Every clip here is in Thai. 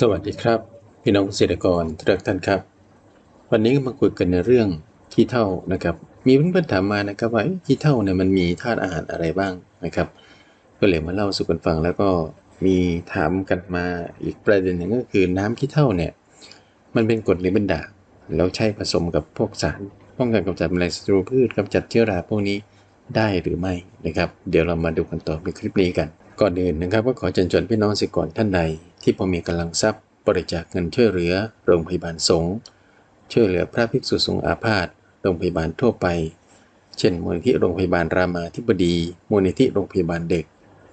สวัสดีครับ พี่น้องเกษตรกรทุกท่านครับ วันนี้ก็มาคุยกันในเรื่องขี้เถ้านะครับ มีเพื่อนๆถามมานะครับว่าขี้เถ้าเนี่ยมันมีธาตุอาหารอะไรบ้างนะครับ ก็เลยมาเล่าสู่กันฟังแล้วก็มีถามกันมาอีกประเด็นหนึ่งก็คือน้ำขี้เถ้าเนี่ยมันเป็นกรดหรือเป็นด่างแล้วใช้ผสมกับพวกสารป้องกันกำจัดแมลงศัตรูพืชกำจัดเชื้อราพวกนี้ได้หรือไม่นะครับ เดี๋ยวเรามาดูกันต่อในคลิปนี้กันก่อนอื่นนะครับก็ขอเชิญชวนพี่น้องเกษตรกรท่านใด ที่พอมีกำลังทรัพย์บริจาคเงินช่วยเหลือ โรงพยาบาลสงฆ์ช่วยเหลือพระภิกษุสงฆ์อาพาธโรงพยาบาลทั่วไป เช่นมูลนิธิโรงพยาบาลรามาธิบดี มูลนิธิโรงพยาบาลเด็ก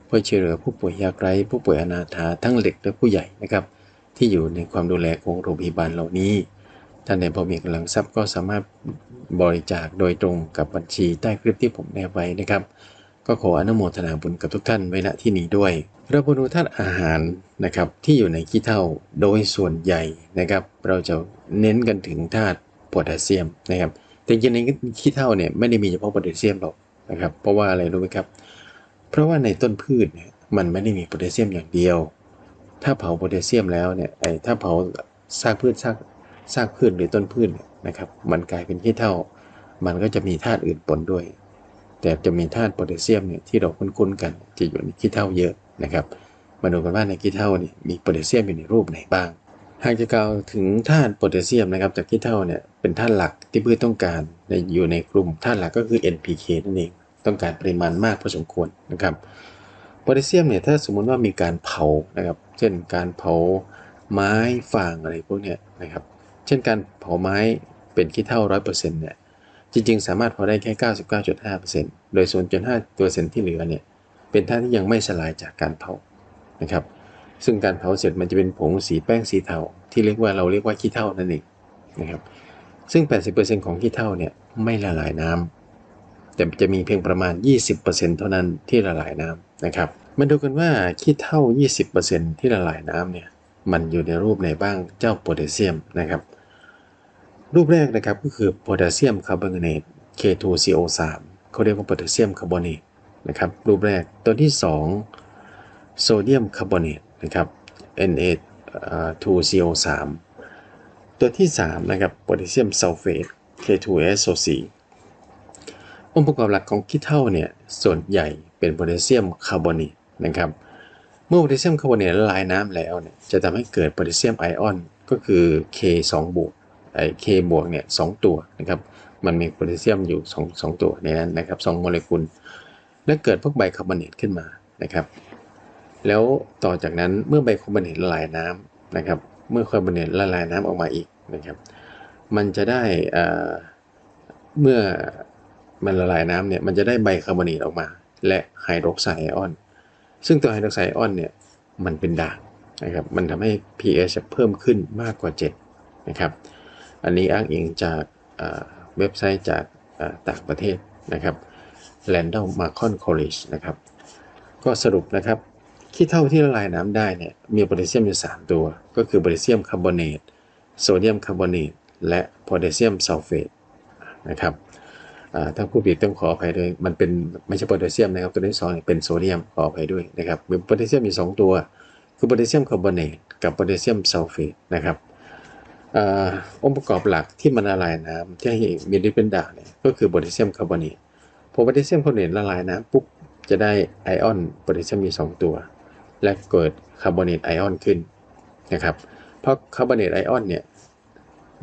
เพื่อช่วยเหลือผู้ป่วยยากไร้ผู้ป่วยอนาถาทั้งเด็กและผู้ใหญ่นะครับ ที่อยู่ในความดูแลของโรงพยาบาลเหล่านี้ท่านใดพอมีกำลังทรัพย์ก็สามารถบริจาคโดยตรงกับบัญชีใต้คลิปที่ผมแนบไว้นะครับ ก็ขออนุโมทนาบุญกับทุกท่านไว้ณที่นี้ด้วย เรามาดูธาตุอาหารนะครับที่อยู่ในขี้เถ้าโดยส่วนใหญ่นะครับ เราจะเน้นกันถึงธาตุโพแทสเซียมนะครับแต่จริงๆในขี้เถ้าเนี่ยไม่ได้มีเฉพาะโพแทสเซียมหรอกนะครับ เพราะว่าอะไรรู้ไหมครับ เพราะว่าในต้นพืชเนี่ยมันไม่ได้มีโพแทสเซียมอย่างเดียว ถ้าเผาโพแทสเซียมแล้วเนี่ยไอ้ถ้าเผาซากพืชซากซากพืชหรือต้นพืชนนะครับ มันกลายเป็นขี้เถ้ามันก็จะมีธาตุอื่นปนด้วย แต่จะมีธาตุโพแทสเซียมเนี่ยที่เราคุ้นๆกันจะอยู่ในขี้เถ้าเยอะนะครับมาดูกันว่าในขี้เถ้านี่มีโพแทสเซียมอยู่ในรูปไหนบ้างหากจะกล่าวถึงธาตุโพแทสเซียมนะครับจากขี้เถ้าเนี่ยเป็นธาตุหลักที่พืชต้องการในอยู่ในกลุ่มธาตุหลักก็คือ NPK นั่นเองต้องการปริมาณมากพอสมควรนะครับโพแทสเซียมเนี่ยถ้าสมมุติว่ามีการเผานะครับเช่นการเผาไม้ฟางอะไรพวกเนี้ยนะครับเช่นการเผาไม้เป็นขี้เถ้าร้อยเปอร์เซ็นต์เนี่ย จริงๆ สามารถเผาได้แค่ 99.5%โดย 0.5%ที่เหลือเนี่ยเป็นธาตุที่ยังไม่สลายจากการเผานะครับ ซึ่งการเผาเสร็จมันจะเป็นผงสีแป้งสีเทาที่เรียกว่าเราเรียกว่าขี้เถ้านั่นเองนะครับซึ่ง 80%ของขี้เถ้าเนี่ยไม่ละลายน้ำแต่จะมีเพียงประมาณ 20%เท่านั้นที่ละลายน้ำนะครับมาดูกันว่าขี้เถ้า 20%ที่ละลายน้ำเนี่ยมันอยู่ในรูปไหนบ้างเจ้าโพแทสเซียมนะครับ รูปแรกนะครับก็คือโพแทสเซียมคาร์บอเนต K2CO3 เขาเรียกว่าโพแทสเซียมคาร์บอเนตนะครับรูปแรกตัวที่ 2 โซเดียมคาร์บอเนตนะครับ Na2CO3 ตัวที่ 3 นะครับโพแทสเซียมซัลเฟต K2SO4 องค์ประกอบหลักของขี้เถ้าเนี่ยส่วนใหญ่เป็นโพแทสเซียมคาร์บอเนตนะครับเมื่อโพแทสเซียมคาร์บอเนตละลายน้ำแล้วเนี่ยจะทำให้เกิดโพแทสเซียมไอออนก็คือ K2 บวก ไอ้ K บวกเนี่ยสตัวนะครับมันมีโพแทสเซียมอยู่2 2ตัวในนั้นนะครับ2โมเลกุล และเกิดพวกไบคาร์บอเนตขึ้นมานะครับ แล้วต่อจากนั้นเมื่อไบคาร์บอเนตละลายน้ำนะครับ เมื่อคาร์บอเนตละลายน้ำออกมาอีกนะครับ มันจะได้เมื่อมันละลายน้ำเนี่ยมันจะได้ไบคาร์บอเนตออกมา และไฮดรอกไซด์ไอออน ซึ่งตัวไฮดรอกไซด์ไอออนเนี่ยมันเป็นด่างนะครับ มันทำให้ pH เพิ่มขึ้นมากกว่า 7 นะครับ อันนี้อ้างอิงจากเว็บไซต์จากต่างประเทศนะครับ Randall Macon College นะครับ ก็สรุปนะครับขี้เท่าที่ละลายน้ำได้เนี่ยมีโพแทสเซียมอยู่ 3 ตัว ก็คือโพแทสเซียมคาร์บอเนตโซเดียมคาร์บอเนตและโพแทสเซียมซัลเฟตนะครับถ้าผู้ผิดต้องขออภัยด้วย มันเป็นไม่ใช่โพแทสเซียมนะครับ ตัวที่สองเป็นโซเดียมขออภัยด้วยนะครับมีโพแทสเซียมมี2ตัว คือโพแทสเซียมคาร์บอเนตกับโพแทสเซียมซัลเฟตนะครับ องค์ประกอบหลักที่มันละลายน้ำที่มีฤทธิ์เป็นด่างเนี่ยก็คือโพแทสเซียมคาร์บอเนตพอโพแทสเซียมคาร์บอเนตละลายน้ำปุ๊บจะได้ไอออนโพแทสเซียมมี 2 ตัว และเกิดคาร์บอเนตไอออนขึ้นนะครับเพราะคาร์บอเนตไอออนเนี่ย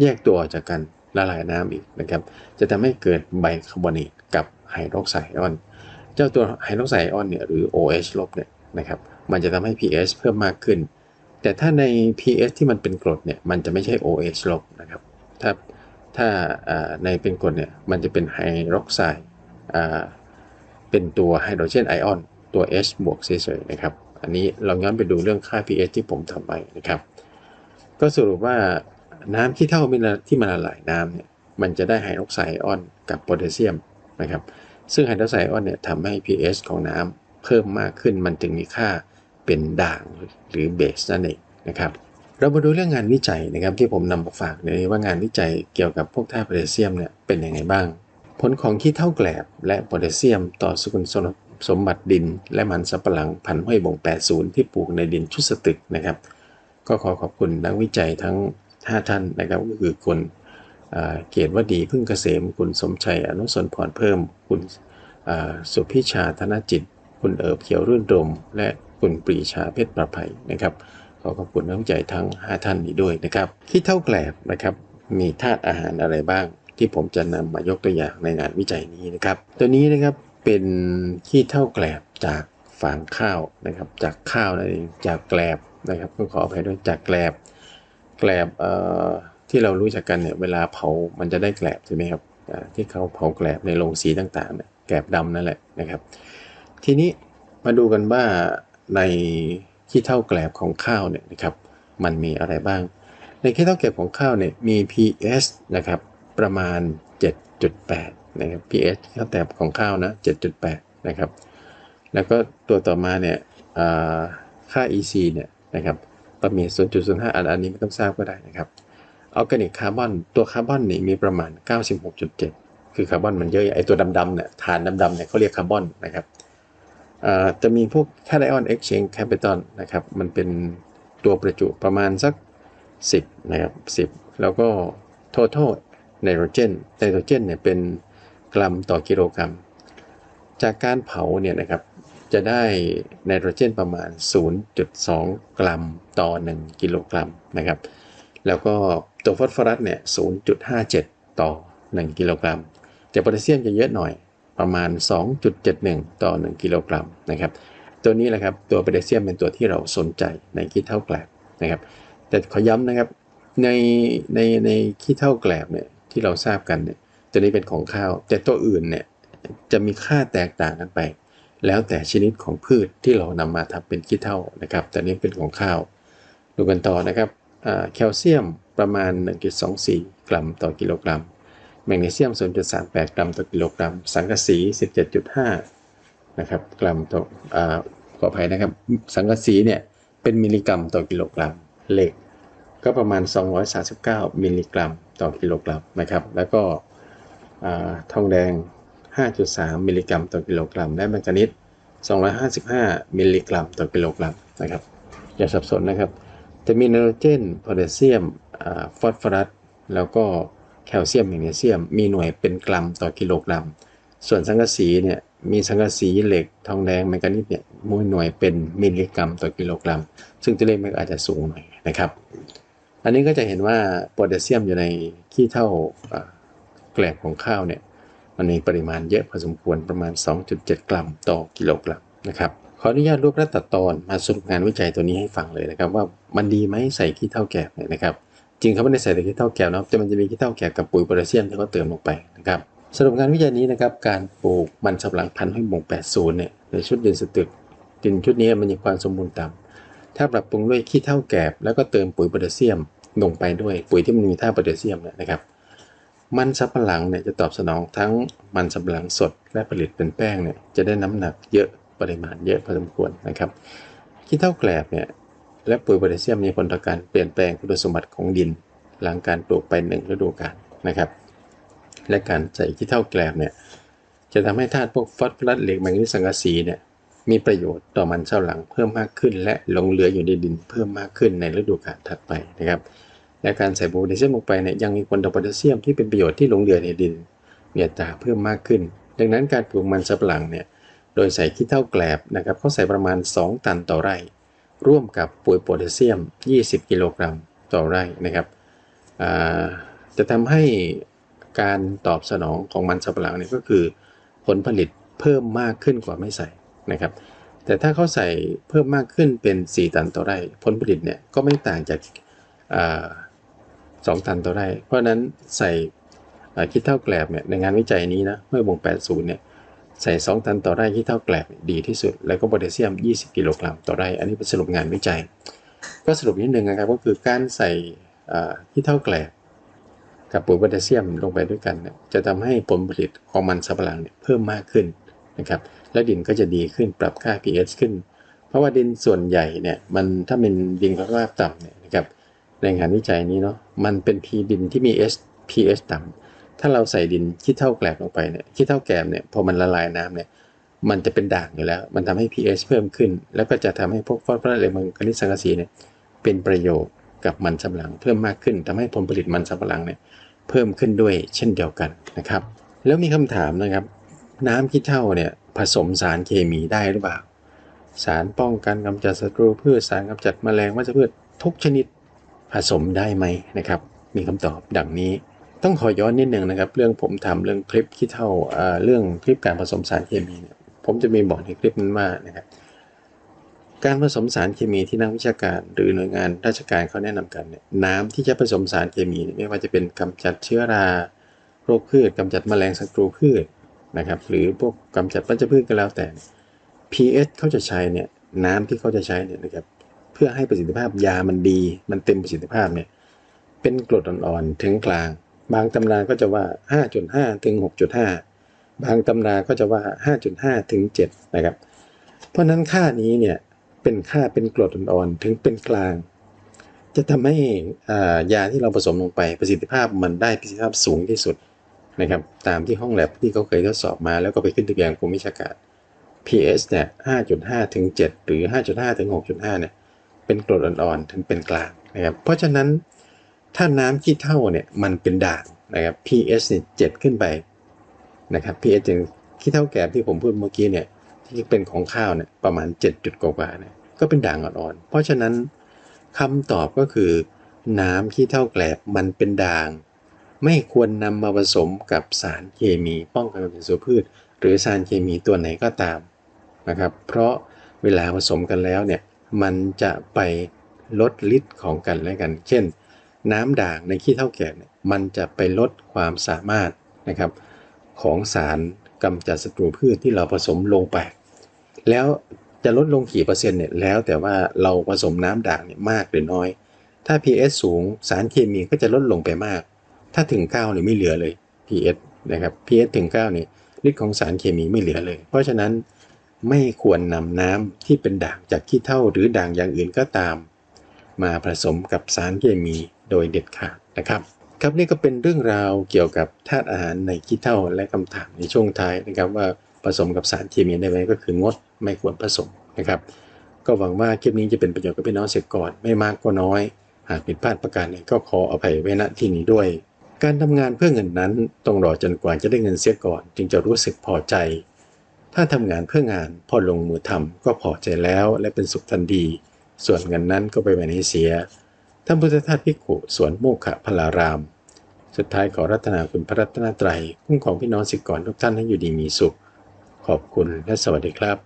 แยกตัวออกจากกันละลายน้ำอีกนะครับ จะทำให้เกิดไบคาร์บอเนตกับไฮดรอกไซด์ไอออน เจ้าตัวไฮดรอกไซด์ไอออนเนี่ยหรือ OH ลบเนี่ยนะครับ มันจะทำให้ pH เพิ่มมากขึ้น แต่ถ้าใน pH ที่มันเป็นกรดเนี่ยมันจะไม่ใช่ OH ลบนะครับ ถ้าถ้าในเป็นกรดเนี่ยมันจะเป็นไฮดรอกไซด์เป็นตัวไฮโดรเจนไอออนตัว H บวกเฉยๆนะครับ อันนี้เราย้อนไปดูเรื่องค่า pH ที่ผมทำไปนะครับ ก็สรุปว่าน้ำที่เท่าที่มันละลายน้ำเนี่ยมันจะได้ไฮดรอกไซด์ไอออนกับโพแทสเซียมนะครับ ซึ่งไฮดรอกไซด์ไอออนเนี่ยทำให้ pH ของน้ำเพิ่มมากขึ้นมันถึงมีค่า เป็นด่างหรือเบสนั่นเองนะครับเรามาดูเรื่องงานวิจัยนะครับที่ผมนำมาฝากในว่างานวิจัยเกี่ยวกับพวกธาตุโพแทสเซียมเนี่ยเป็นยังไงบ้าง ผลของขี้เท่าแกลบและโพแทสเซียมต่อสกุลสมบัติดิน และมันสำปะหลังพันธุ์ห้อยบง80 ที่ปลูกในดินชุดสตึกนะครับ ก็ขอขอบคุณนักวิจัยทั้ง 5 ท่านนะครับก็คือคุณเกียรติวดีพึ่งเกษม คุณสมชัยอนุสนพรเพิ่ม คุณสุพิชาธนจิต คุณเอิบเขียวรื่นรม และ คุณปรีชาเพชรประภัยนะครับ ขอขอบคุณนักวิจัยทั้ง 5 ท่านนี้ด้วยนะครับขี้เท่าแกลบนะครับ มีธาตุอาหารอะไรบ้าง ที่ผมจะนำมายกตัวอย่างในงานวิจัยนี้นะครับ ตัวนี้นะครับเป็นขี้เท่าแกลบจากฟางข้าวนะครับ จากข้าวนั่นเองจากแกลบนะครับก็ขออภัยด้วยจากแกลบ แกลบที่เรารู้จักกันเนี่ยเวลาเผามันจะได้แกลบใช่ไหมครับที่เขาเผาแกลบในโรงสีต่างๆเนี่ยแกลบดำนั่นแหละนะครับ ทีนี้มาดูกันว่า ในขี้เท่าแกลบของข้าวเนี่ยนะครับมันมีอะไรบ้าง ในขี้เท่าแกลบของข้าวเนี่ยมี pH นะครับประมาณ 7.8 นะครับ pH ข้าวแกลบของข้าวนะ 7.8 นะครับ แล้วก็ตัวต่อมาเนี่ยค่า EC เนี่ยนะครับประมี0.05 อันอันนี้ไม่ต้องทราบก็ได้นะครับออร์แกนิกคาร์บอนตัวคาร์บอนนี่มีประมาณ 96.7 คือคาร์บอนมันเยอะไอตัวดำๆเนี่ยฐานดำๆเนี่ยเขาเรียกคาร์บอนนะครับ จะมีพวกคาไดออนเอ็กชแนนแคปิตอลนะครับ มันเป็นตัวประจุประมาณสัก 10 นะครับ 10 แล้วก็โท t a l ไนโตรเจนไนโตรเจนเนี่ยเป็นกรัมต่อกิโลกรัม จากการเผาเนี่ยนะครับ จะได้ไนโตรเจนประมาณ 0.2 กรัมต่อ 1 กิโลกรัมนะครับ แล้วก็ตัวฟอสฟอรัสเนี่ย 0.57 ต่อ 1 กิโลกรัม แต่โพแทสเซียมจะเยอะหน่อย ประมาณ 2.71 ต่อ 1 กิโลกรัมนะครับ ตัวนี้แหละครับตัวโพแทสเซียมเป็นตัวที่เราสนใจในขี้เท่าแกลบนะครับ แต่ขอย้ำนะครับในในในขี้เท่าแกลบเนี่ยที่เราทราบกันเนี่ยตัวนี้เป็นของข้าว แต่ตัวอื่นเนี่ยจะมีค่าแตกต่างกันไป แล้วแต่ชนิดของพืชที่เรานำมาทำเป็นขี้เถ้านะครับแต่นี้เป็นของข้าวดูกันต่อนะครับแคลเซียมประมาณ 1.24 กรัมต่อกิโลกรัม แมกนีเซียม 0.38 กรัมต่อกิโลกรัม สังกะสี 17.5 นะครับ กรัมต่ออขออภัยนะครับ สังกะสีเนี่ย เป็นมิลลิกรัมต่อกิโลกรัม เหล็ก ก็ประมาณ 239 มิลลิกรัมต่อกิโลกรัมนะครับ แล้วก็ทองแดง 5.3 มิลลิกรัมต่อกิโลกรัม และแมงกานีส255 มิลลิกรัมต่อกิโลกรัมนะครับ อย่าสับสนนะครับ จะมีไนโตรเจนโพแทสเซียมฟอสฟอรัส แล้วก็ แคลเซียมแมกนีเซียม มีหน่วยเป็นกรัมต่อกิโลกรัม ส่วนสังกะสีเนี่ยมีสังกะสีเหล็กทองแดงแมงกานีสเนี่ยมูลหน่วยเป็นมิลลิกรัมต่อกิโลกรัม ซึ่งตัวเลขมันอาจจะสูงหน่อยนะครับ อันนี้ก็จะเห็นว่าโพแทสเซียมอยู่ในขี้เท่าแกลบของข้าวเนี่ยมันมีปริมาณเยอะพอสมควรประมาณ 2.7 กรัมต่อกิโลกรัมนะครับขออนุญาตรวบรัดตัดตอนมาสรุปงานวิจัยตัวนี้ให้ฟังเลยนะครับ ว่ามันดีไหมใส่ขี้เท่าแกบเนี่ยนะครับ จริงเขาไม่ได้ใส่แต่ขี้เท่าแกบนะแต่มันจะมีขี้เท่าแกบกับปุ๋ยโพแทสเซียมที่เขาเติมลงไปนะครับสรุปงานวิจัยนี้นะครับการปลูกมันสำปะหลังพันธุ์ห้อยมง80เนี่ยในชุดดินสตึกดินชุดนี้มันมีความสมบูรณ์ต่ำถ้าปรับปรุงด้วยขี้เท่าแกบแล้วก็เติมปุ๋ยโพแทสเซียมลงไปด้วยปุ๋ยที่มันมีธาตุโพแทสเซียมเนี่ยนะครับ มันสับปะหลังเนี่ยจะตอบสนองทั้งมันสับปะหลังสดและผลิตเป็นแป้งเนี่ยจะได้น้ำหนักเยอะปริมาณเยอะพอสมควรนะครับขี้เท่าแกลบเนี่ย และปุ๋ยโพแทสเซียมมีผลต่อการเปลี่ยนแปลงคุณสมบัติของดิน หลังการปลูกไปหนึ่งฤดูกาลนะครับ และการใส่ขี้เท่าแกลบเนี่ยจะทำให้ธาตุพวกฟอสฟอรัสเหล็กแมงนีสสังกะสีเนี่ยมีประโยชน์ต่อมันเช่าหลังเพิ่มมากขึ้น และหลงเหลืออยู่ในดินเพิ่มมากขึ้นในฤดูกาลถัดไปนะครับ และการใส่โพแทสเซียมลงไปเนี่ยยังมีผลต่อโพแทสเซียมที่เป็นประโยชน์ที่หลงเหลือในดินมีอัตราเพิ่มมากขึ้น ดังนั้นการปลูกมันสำปะหลังเนี่ยโดยใส่ขี้เท่าแกลบนะครับเขาใส่ประมาณ 2 ตันต่อไร่ ร่วมกับปุ๋ยโพแทสเซียม 20 กิโลกรัมต่อไร่นะครับจะทำให้การตอบสนองของมันสำปะหลังเนี่ยก็คือผลผลิตเพิ่มมากขึ้นกว่าไม่ใส่นะครับ แต่ถ้าเขาใส่เพิ่มมากขึ้นเป็น 4 ตันต่อไร่ ผลผลิตเนี่ยก็ไม่ต่างจาก2ตันต่อไร่ เพราะนั้นใส่คิดเท่าแกลบเนี่ยในงานวิจัยนี้นะเมื่อบง80เนี่ย ใส่ 2 ตันต่อไร่คิดเท่าแกลบดีที่สุด แล้วก็โพแทสเซียม 20 กิโลกรัมต่อไร่ อันนี้เป็นสรุปงานวิจัย ก็สรุปนิดนึงนะครับ ก็คือการใส่คิดเท่าแกลบกับปุ๋ยโพแทสเซียมลงไปด้วยกันเนี่ยจะทำให้ผลผลิตของมันสำปะหลังเนี่ยเพิ่มมากขึ้นนะครับ และดินก็จะดีขึ้นปรับค่า pH ขึ้น เพราะว่าดินส่วนใหญ่เนี่ยมันถ้าเป็นดินคุณภาพต่ำเนี่ยนะครับในงานวิจัยนี้เนาะมันเป็นพีดินที่มี S pH ต่ำ ถ้าเราใส่ดินขี้เท่าแกลบลงไปเนี่ยขี้เท่าแกลบเนี่ยพอมันละลายน้ำเนี่ยมันจะเป็นด่างอยู่แล้ว มันทำให้ pH เพิ่มขึ้น แล้วก็จะทำให้พวกฟอสฟอรัสเลมังคานิสังกะสีเนี่ยเป็นประโยชน์กับมันสำปะหลังเพิ่มมากขึ้นทำให้ผลผลิตมันสำปะหลังเนี่ยเพิ่มขึ้นด้วยเช่นเดียวกันนะครับ แล้วมีคำถามนะครับ น้ำขี้เถ้าเนี่ยผสมสารเคมีได้หรือเปล่า สารป้องกันกำจัดศัตรูพืชสารกำจัดแมลงวัชพืชทุกชนิดผสมได้ไหมนะครับ มีคำตอบดังนี้ ต้องขอย้อนนิดหนึ่งนะครับ เรื่องผมทำเรื่องคลิปขี้เถ้าเรื่องคลิปการผสมสารเคมีเนี่ยผมจะมีบอกในคลิปนั้นว่านะครับการผสมสารเคมีที่นักวิชาการ หรือหน่วยงานราชการเขาแนะนำกันเนี่ยน้ำที่จะผสมสารเคมี ไม่ว่าจะเป็นกำจัดเชื้อราโรคพืชกำจัดแมลงศัตรูพืชนะครับ หรือพวกกำจัดวัชพืชก็แล้วแต่ pH เขาจะใช้เนี่ยน้ำที่เขาจะใช้เนี่ยนะครับเพื่อให้ประสิทธิภาพยามันดี มันเต็มประสิทธิภาพเนี่ยเป็นกรดอ่อนๆถึงกลาง บางตำราก็จะว่า 5.5 ถึง 6.5 บางตำราก็จะว่า 5.5 ถึง 7 นะครับ เพราะนั้นค่านี้เนี่ยเป็นค่าเป็นกรดอ่อนๆถึงเป็นกลาง จะทำให้ยาที่เราผสมลงไปประสิทธิภาพมันได้ประสิทธิภาพสูงที่สุดนะครับตามที่ห้องแลบที่เขาเคยทดสอบมาแล้วก็ไปขึ้นทะเบียนกรมวิชาการ pH เนี่ย 5.5 ถึง 7 หรือ 5.5 ถึง 6.5 เนี่ย เป็นกรดอ่อนๆ ถึงเป็นกลางนะครับ เพราะฉะนั้น ถ้าน้ำขี้เถ้าเนี่ยมันเป็นด่างนะครับ pH เนี่ย7ขึ้นไปนะครับ pH ถึงขี้เถ้าแก่ที่ผมพูดเมื่อกี้เนี่ยที่เป็นของข้าวเนี่ยประมาณ 7 จุดกว่าเนี่ยก็เป็นด่างอ่อนๆ เพราะฉะนั้นคำตอบก็คือ น้ำขี้เถ้าแกลบมันเป็นด่าง ไม่ควรนำมาผสมกับสารเคมีป้องกันกำจัดศัตรูพืช หรือสารเคมีตัวไหนก็ตามนะครับ เพราะเวลาผสมกันแล้วเนี่ยมันจะไปลดฤทธิ์ของกันและกัน เช่น น้ำด่างในขี้เถ้าแก่เนี่ยมันจะไปลดความสามารถนะครับของสารกำจัดศัตรูพืชที่เราผสมลงไป แล้วจะลดลงกี่เปอร์เซ็นต์เนี่ยแล้วแต่ว่าเราผสมน้ำด่างเนี่ยมากหรือน้อย ถ้า pH สูงสารเคมีก็จะลดลงไปมาก ถ้าถึง9เนี่ยไม่เหลือเลย pH นะครับ pH ถึง9เนี่ยฤทธิ์ของสารเคมีไม่เหลือเลย เพราะฉะนั้นไม่ควรนำน้ำที่เป็นด่างจากขี้เถ้าหรือด่างอย่างอื่นก็ตาม มาผสมกับสารเคมี โดยเด็ดขาดนะครับ ครับนี่ก็เป็นเรื่องราวเกี่ยวกับธาตุอาหารในขี้เถ้าและคำถามในช่วงท้ายนะครับว่าผสมกับสารเคมีได้ไหมก็คืองดไม่ควรผสมนะครับ ก็หวังว่าคลิปนี้จะเป็นประโยชน์กับพี่น้องเสียก่อนไม่มากก็น้อย หากผิดพลาดประการใดก็ขออภัยไว้ณที่นี้ด้วย การทำงานเพื่อเงินนั้นต้องรอจนกว่าจะได้เงินเสียก่อน จึงจะรู้สึกพอใจ ถ้าทำงานเพื่องานพอลงมือทำก็พอใจแล้วและเป็นสุขทันดีส่วนเงินนั้นก็ไปไว้ในเสีย ท่านพุทธทาสพิกขุสวนโมกขะพลาราม สุดท้ายขอรัตนาคุณพระรัตนตรัยคุ้มของพี่น้องสิกรทุกท่านให้อยู่ดีมีสุข ขอบคุณและสวัสดีครับ